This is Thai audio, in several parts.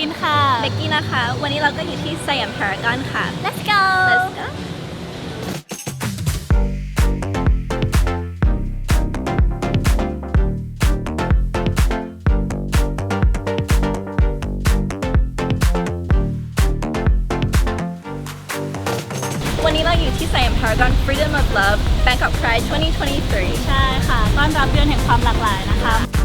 กกี้นะคะ วันนี้เราก็อยู่ที่สยามพารากอนค่ะ Let's go Let's go วันนี้เราอยู่ที่สยามพารากอน Freedom of Love Bangkok Pride 2023 ใช่ค่ะ ต้อนรับเดือนแห่งความหลากหลายนะคะ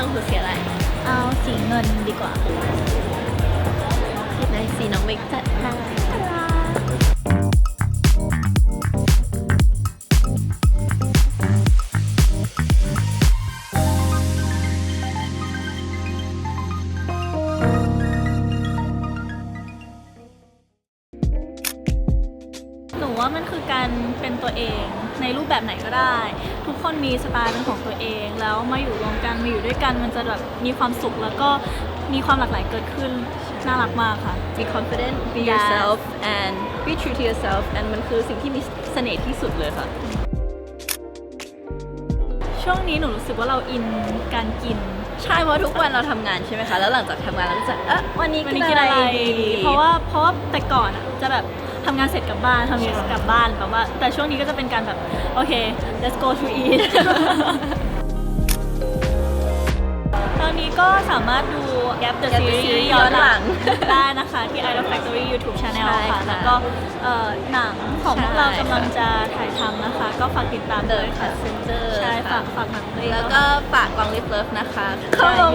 ต้องคือสีอะไร เอาสีเงินดีกว่า หนูว่ามันคือการเป็นตัวเองในรูปแบบไหนก็ได้ ทุกคนมีสไตล์เป็นของตัวเอง แล้วมาอยู่รวมกันมาอยู่ด้วยกันมันจะแบบมีความสุขแล้วก็มีความหลากหลายเกิดขึ้นน่ารักมากค่ะ be confident be Yes. yourself and be true to yourself and มันคือสิ่งที่มีเสน่ห์ที่สุดเลยค่ะ ช่วงนี้หนูรู้สึกว่าเราอินการกิน ใช่เพราะทุกวันเราทำงานใช่ไหมคะ แล้วหลังจากทำงานเราก็จะ เอ๊ะวันนี้วันกินี้นกินอะอะไรไรดีดี เพราะว่าเพราะว่าแต่ก่อนอะจะแบบ ทำงานเสร็จกลับบ้านทำงานเสร็จกลับบ้านแบบว่า แต่ช่วงนี้ก็จะเป็นการแบบ โอเค let's go to eat ตอนนี้ก็สามารถดู Gap the Gap the Series Series ย้อนหลังย้อนหลังได้นะคะที่ Idol Factory YouTube Channel ใช่ค่ะ ค่ะ แล้วก็เอ่อหนังของพวกเราใช่ค่ะกำลังจะถ่ายทำนะคะ ก็ฝากติดตาม The ด้วยค่ะ Passenger ใช่ค่ะฝากฝากหนังด้วยแล้วก็ฝากกอง Live Love นะคะ เข้าลง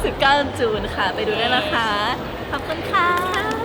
29 จูนค่ะ ไปดูได้นะคะ ขอบคุณค่ะ